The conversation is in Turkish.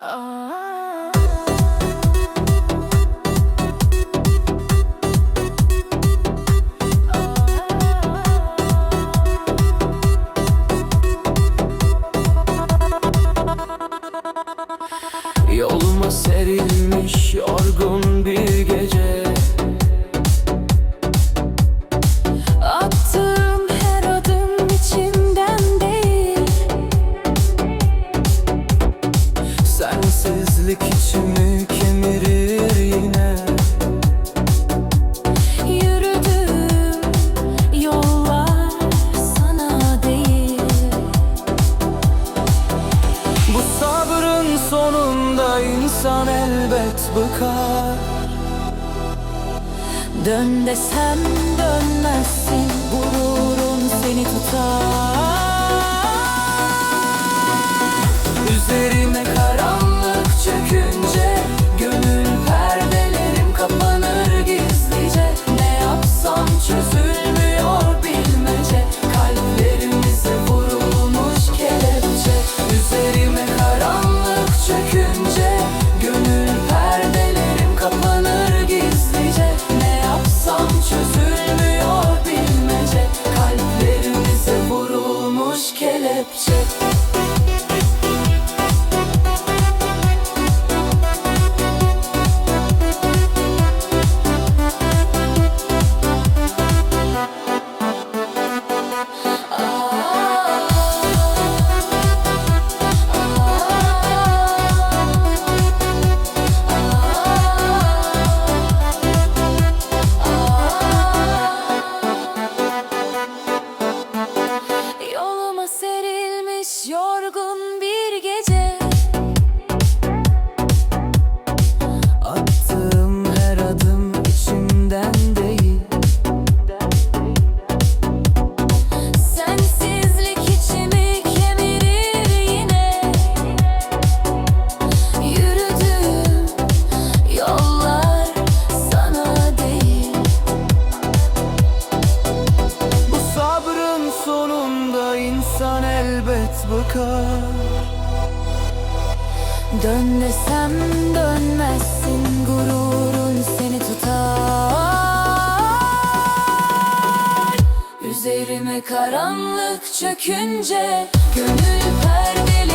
Oh. insan elbet bıkar Dön desem dön. bakar Dön desem dönmezsin gururun seni tutar. Üzerime karanlık çökünce gönül perdeli